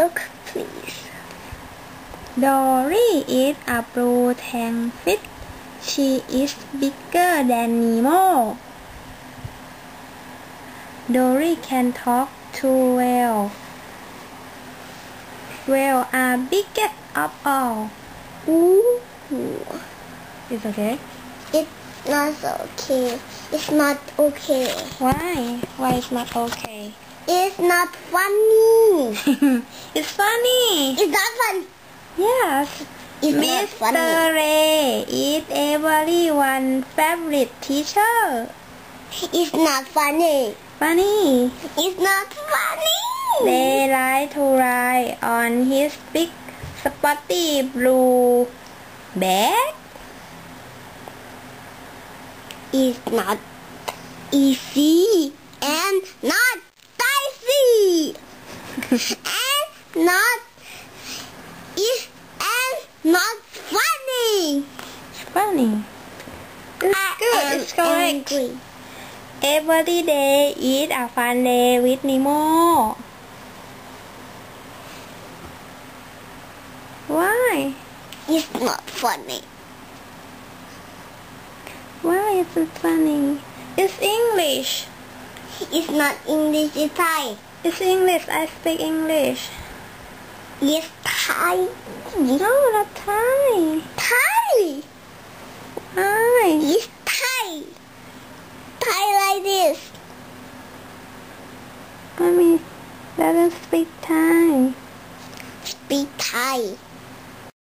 Look, please. Dory is a blue tank fish. She is bigger than Nemo. Dory can talk to whale. Whale are biggest of all. Ooh. It's okay. It's not okay. It's not okay. Why? Why is not okay? It's not funny. it's funny. It's not funny. Yes. It's not Mr. funny. Ray is everyone's favorite teacher. It's not funny. Funny. It's not funny. They like to ride on his big spotty blue bag. It's not easy and not and not is and not funny. It's funny. It's I good. It's correct. angry. Every day is a fun day with Nemo. Why? It's not funny. Why is it funny? It's English. It's not English, it's Thai. It's English. I speak English. Yes, Thai. No, not Thai. Thai. Thai. Yes, Thai. Thai like this. Mommy let us speak Thai. Speak Thai.